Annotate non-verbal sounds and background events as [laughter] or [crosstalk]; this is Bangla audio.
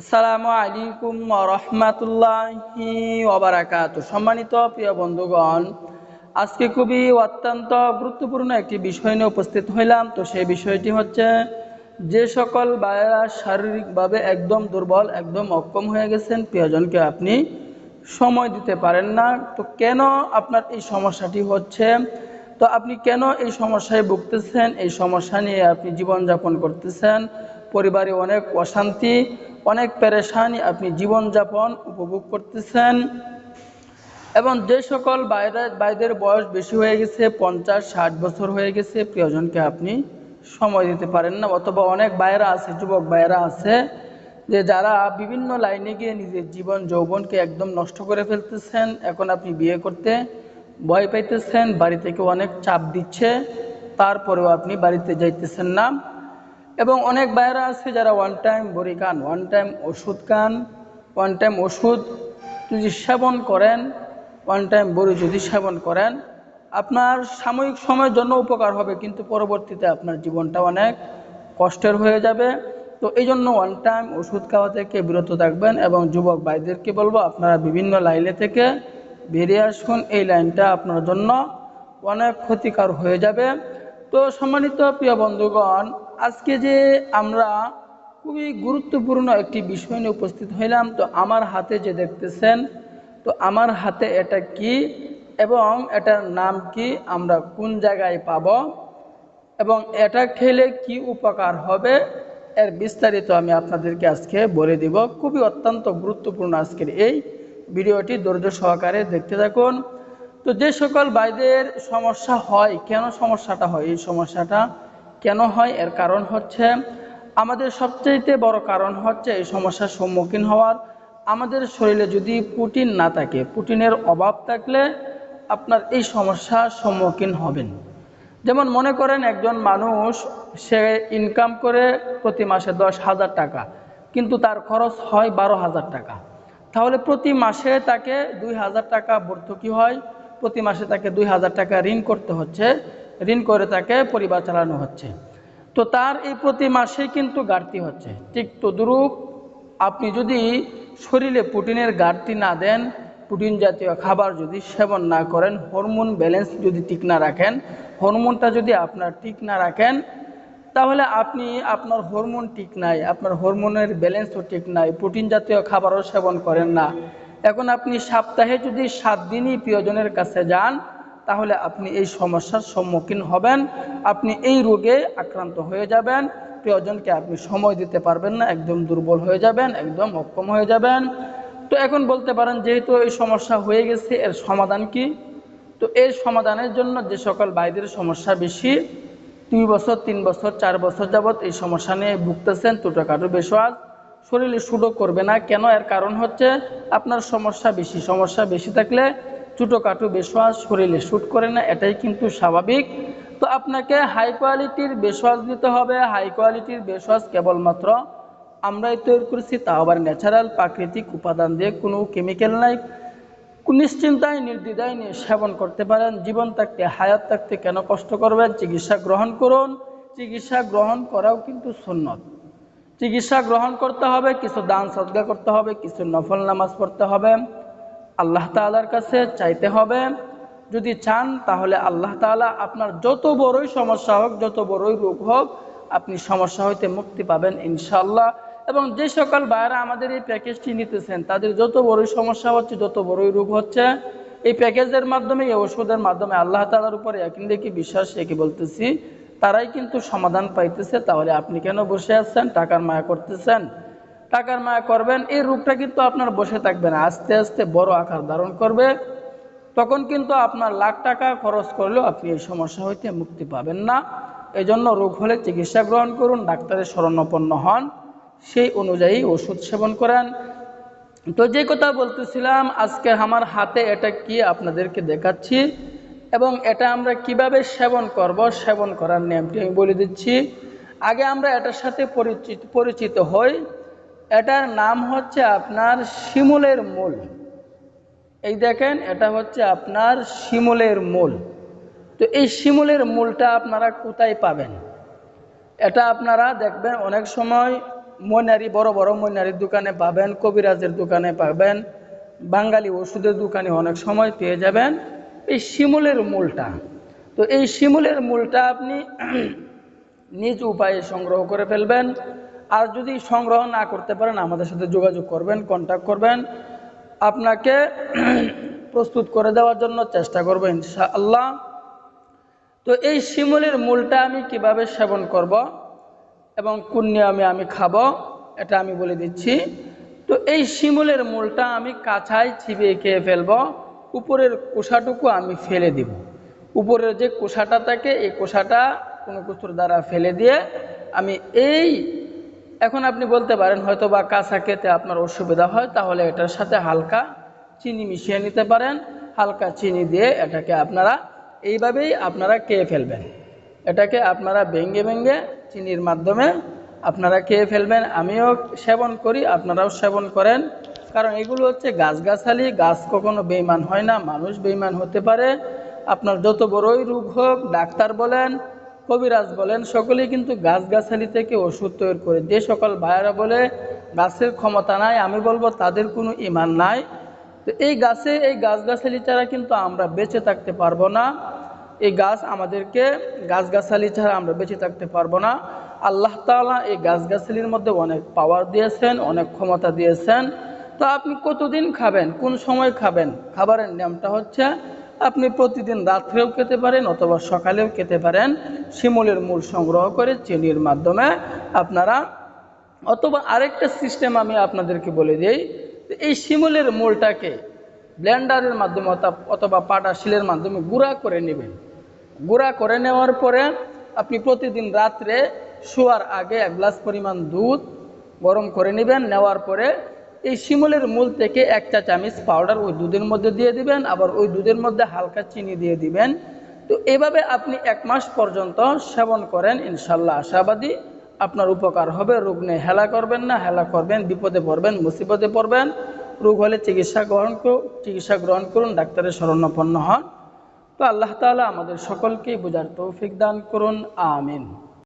আসসালামু আলাইকুম রহমাতুল্লাহি ওবারাকাত সম্মানিত প্রিয় বন্ধুগণ, আজকে খুবই অত্যন্ত গুরুত্বপূর্ণ একটি বিষয় নিয়ে উপস্থিত হইলাম। তো সেই বিষয়টি হচ্ছে, যে সকল বায়েরা শারীরিকভাবে একদম দুর্বল, একদম অক্ষম হয়ে গেছেন, প্রিয়জনকে আপনি সময় দিতে পারেন না, তো কেন আপনার এই সমস্যাটি হচ্ছে? তো আপনি কেন এই সমস্যায় ভুগতেছেন? এই সমস্যা নিয়ে আপনি জীবনযাপন করতেছেন? পরিবারে অনেক অশান্তি, অনেক পেরেশানি আপনি জীবনযাপন উপভোগ করতেছেন। এবং যে সকল বাইরে, বাইদের বয়স বেশি হয়ে গেছে, পঞ্চাশ, ষাট বছর হয়ে গেছে, প্রিয়জনকে আপনি সময় দিতে পারেন না। অথবা অনেক বাইরা আছে, যুবক বাইরা আছে, যে যারা বিভিন্ন লাইনে গিয়ে নিজের জীবন, যৌবনকে একদম নষ্ট করে ফেলতেছেন। এখন আপনি বিয়ে করতে ভয় পাইতেছেন, বাড়ি থেকে অনেক চাপ দিচ্ছে, তারপরেও আপনি বাড়িতে যাইতেছেন না। এবং অনেক বাইরা আছে যারা ওয়ান টাইম বড়ি খান ওয়ান টাইম ওষুধ খান ওয়ান টাইম ওষুধ যদি সেবন করেন ওয়ান টাইম বড়ি যদি সেবন করেন, আপনার সাময়িক সময়ের জন্য উপকার হবে, কিন্তু পরবর্তীতে আপনার জীবনটা অনেক কষ্টের হয়ে যাবে। তো এই জন্য ওয়ান টাইম ওষুধ খাওয়া থেকে বিরত থাকবেন এবং যুবক ভাইদেরকে বলব, আপনারা বিভিন্ন লাইনে থেকে বেরিয়ে আসুন, এই লাইনটা আপনার জন্য অনেক ক্ষতিকর হয়ে যাবে। তো সম্মানিত প্রিয় বন্ধুগণ আজকে যে আমরা খুবই গুরুত্বপূর্ণ একটি বিষয় নিয়ে উপস্থিত হইলাম, তো আমার হাতে যে দেখতেছেন, তো আমার হাতে এটা কি এবং এটার নাম কি, আমরা কোন জায়গায় পাব এবং এটা খেলে কি উপকার হবে, এর বিস্তারিত আমি আপনাদেরকে আজকে বলে দিব। খুবই অত্যন্ত গুরুত্বপূর্ণ আজকের এই ভিডিওটি, ধৈর্য সহকারে দেখতে থাকুন। তো যে সকল বাইদের সমস্যা হয়, কেন সমস্যাটা হয় এই সমস্যাটা? কেন হয়? এর কারণ হচ্ছে, আমাদের সবচাইতে বড় কারণ হচ্ছে এই সমস্যার সম্মুখীন হওয়ার। আমাদের শরীরে যদি প্রোটিন না থাকে প্রোটিনের অভাব থাকলে আপনার এই সমস্যার সম্মুখীন হবেন। যেমন মনে করেন একজন মানুষ, সে ইনকাম করে প্রতি মাসে দশ হাজার টাকা, কিন্তু তার খরচ হয় বারো হাজার টাকা। তাহলে প্রতি মাসে তাকে দুই হাজার টাকা ভর্তুকি হয়, প্রতি মাসে তাকে দুই হাজার টাকা ঋণ করতে হচ্ছে। ঋণ করে তাকে পরিবার চালানো হচ্ছে। তো তার এই প্রতি মাসে কিন্তু ঘাটতি হচ্ছে। ঠিক তদ্রূপ আপনি যদি শরীরে প্রোটিনের ঘাটতি না দেন, প্রোটিন জাতীয় খাবার যদি সেবন না করেন, হরমোন ব্যালেন্স যদি ঠিক না রাখেন, হরমোনটা যদি আপনার ঠিক না রাখেন, তাহলে আপনি আপনার হরমোন ঠিক নাই, আপনার হরমোনের ব্যালেন্সও ঠিক নাই, প্রোটিন জাতীয় খাবারও সেবন করেন না। এখন আপনি সপ্তাহে যদি সাত দিনই প্রিয়জনের কাছে যান তাহলে আপনি এই সমস্যার সম্মুখীন হবেন। আপনি এই রোগে আক্রান্ত হয়ে যাবেন। প্রিয়জনকে আপনি সময় দিতে পারবেন না, একদম দুর্বল হয়ে যাবেন, একদম অক্ষম হয়ে যাবেন। তো এখন বলতে পারেন, যেহেতু এই সমস্যা হয়ে গেছে, এর সমাধান কি? তো এর সমাধানের জন্য যে সকল বাইদের সমস্যা বেশি, দুই বছর, তিন বছর, চার বছর যাবৎ এই সমস্যা নিয়ে ভুগতেছেন ছোটোখাটো বেশোয়াজ। শরীরে সুডো করবে না। কেন? এর কারণ হচ্ছে আপনার সমস্যা বেশি। সমস্যা বেশি থাকলে ছোটোখাটো বেশোয়াজ শরীরে শ্যুট করে না, এটাই কিন্তু স্বাভাবিক। তো আপনাকে হাই কোয়ালিটির বেশোয়াজ দিতে হবে। হাই কোয়ালিটির বেশোয়াজ কেবলমাত্র আমরাই তৈরি করেছি, তা আবার ন্যাচারাল প্রাকৃতিক উপাদান দিয়ে কোনো কেমিক্যাল নাই। নিশ্চিন্তায়, নির্দ্বিধায় নিয়ে সেবন করতে পারেন, জীবন থাকতে, হায়াত থাকতে কেন কষ্ট করবেন? চিকিৎসা গ্রহণ করুন। চিকিৎসা গ্রহণ করাও কিন্তু সুন্নত। চিকিৎসা গ্রহণ করতে হবে, কিছু দান সদ্গা করতে হবে, কিছু নফল নামাজ পড়তে হবে। আল্লাহ তালার কাছে চাইতে হবে। যদি চান, তাহলে আল্লাহ তালা আপনার যত বড়ই সমস্যা হোক, যত বড়ই রোগ হোক, আপনি সমস্যা হইতে মুক্তি পাবেন ইনশাল্লাহ এবং যে সকল ভাইয়েরা আমাদের এই প্যাকেজটি নিতেছেন, তাদের যত বড়ই সমস্যা হচ্ছে, যত বড়ই রোগ হচ্ছে, এই প্যাকেজের মাধ্যমে, এই ওষুধের মাধ্যমে আল্লাহ তালার উপরে একই দেখি বিশ্বাস রেখে বলতেছি, তারাই কিন্তু সমাধান পাইতেছে। তাহলে আপনি কেন বসে আছেন? টাকার মায়া করতেছেন? টাকার মায়া করবেন, এই রোগটা কিন্তু আপনার বসে থাকবে না। আস্তে আস্তে বড় আকার ধারণ করবে। তখন কিন্তু আপনার লাখ টাকা খরচ করলেও আপনি এই সমস্যা হইতে মুক্তি পাবেন না। এজন্য রোগ হলে চিকিৎসা গ্রহণ করুন, ডাক্তারের শরণাপন্ন হন, সেই অনুযায়ী ওষুধ সেবন করেন। তো যে কথা বলতেছিলাম, আজকে আমার হাতে এটা কি আপনাদেরকে দেখাচ্ছি এবং এটা আমরা কীভাবে সেবন করব, সেবন করার নিয়মটি আমি বলে দিচ্ছি। আগে আমরা এটার সাথে পরিচিত পরিচিত হই। এটার নাম হচ্ছে আপনার শিমুলের মূল। এই দেখেন, এটা হচ্ছে আপনার শিমুলের মূল। তো এই শিমুলের মূলটা আপনারা কোথায় পাবেন? এটা আপনারা দেখবেন, অনেক সময় ময়নারি, বড় বড় ময়নারির দোকানে পাবেন, কবিরাজের দোকানে পাবেন, বাঙালি ওষুধের দোকানে অনেক সময় পেয়ে যাবেন এই শিমুলের মূলটা। তো এই শিমুলের মূলটা আপনি [clears throat] নিজ উপায়ে সংগ্রহ করে ফেলবেন। আর যদি সংগ্রহ না করতে পারেন, আমাদের সাথে যোগাযোগ করবেন কন্ট্যাক্ট করবেন। আপনাকে [clears throat] প্রস্তুত করে দেওয়ার জন্য চেষ্টা করব, ইনশাআল্লাহ। তো এই শিমুলের মূলটা আমি কীভাবে সেবন করব এবং কোন নিয়মে আমি খাব, এটা আমি বলে দিচ্ছি। তো এই শিমুলের মূলটা আমি কাছায় চিবিয়ে খেয়ে ফেলব, উপরের কোষাটুকু আমি ফেলে দিব। উপরের যে কোষাটা থাকে, এই কোষাটা কোনো কিছুর দ্বারা ফেলে দিয়ে আমি এই এখন আপনি বলতে পারেন হয়তো বা কাঁচা খেতে আপনার অসুবিধা হয়, তাহলে এটার সাথে হালকা চিনি মিশিয়ে নিতে পারেন। হালকা চিনি দিয়ে এটাকে আপনারা এইভাবেই আপনারা খেয়ে ফেলবেন। এটাকে আপনারা ভেঙ্গে ভেঙ্গে চিনির মাধ্যমে আপনারা খেয়ে ফেলবেন। আমিও সেবন করি, আপনারাও সেবন করেন। কারণ এগুলো হচ্ছে গাছগাছালি, গাছ কখনো বেইমান হয় না, মানুষ বেইমান হতে পারে। আপনার যত বড়ই রোগ হোক, ডাক্তার বলেন কবিরাজ বলেন, সকলেই কিন্তু গাছগাছালি থেকে ওষুধ তৈরি করে যে সকল ভাইয়েরা বলে, গাছের ক্ষমতা নাই, আমি বলব তাদের কোনো ইমান নাই। তো এই গাছে, এই গাছগাছালি ছাড়া কিন্তু আমরা বেঁচে থাকতে পারব না। এই গাছ আমাদেরকে গাছগাছালি ছাড়া আমরা বেঁচে থাকতে পারব না। আল্লাহ তাআলা এই গাছগাছালির মধ্যে অনেক পাওয়ার দিয়েছেন, অনেক ক্ষমতা দিয়েছেন। তো আপনি কতদিন খাবেন? কোন সময় খাবেন? খাবারের নিয়মটা হচ্ছে আপনি প্রতিদিন রাত্রেও খেতে পারেন অথবা সকালেও খেতে পারেন। শিমুলের মূল সংগ্রহ করে চিনির মাধ্যমে আপনারা অথবা আরেকটা সিস্টেম আমি আপনাদেরকে বলে দিই এই শিমুলের মূলটাকে ব্লেন্ডারের মাধ্যমে অথবা পাটা শিলের মাধ্যমে গুঁড়া করে নেবেন। গুঁড়া করে নেওয়ার পরে আপনি প্রতিদিন রাত্রে শোয়ার আগে এক গ্লাস পরিমাণ দুধ গরম করে নেবেন। নেওয়ার পরে এই শিমুলের মূল থেকে এক চা চামচ পাউডার ওই দুধের মধ্যে দিয়ে দিবেন, আবার ওই দুধের মধ্যে হালকা চিনি দিয়ে দিবেন। তো এভাবে আপনি এক মাস পর্যন্ত সেবন করেন, ইনশাল্লাহ আশাবাদী। আপনার উপকার হবে, রোগ নেই হেলা করবেন না, হেলা করবেন, বিপদে পড়বেন, মুসিবতে পড়বেন। রোগ হলে চিকিৎসা গ্রহণ চিকিৎসা গ্রহণ করুন, ডাক্তারের শরণাপন্ন হন। তো আল্লাহ তাআলা আমাদের সকলকেই বোঝার তৌফিক দান করুন, আমিন।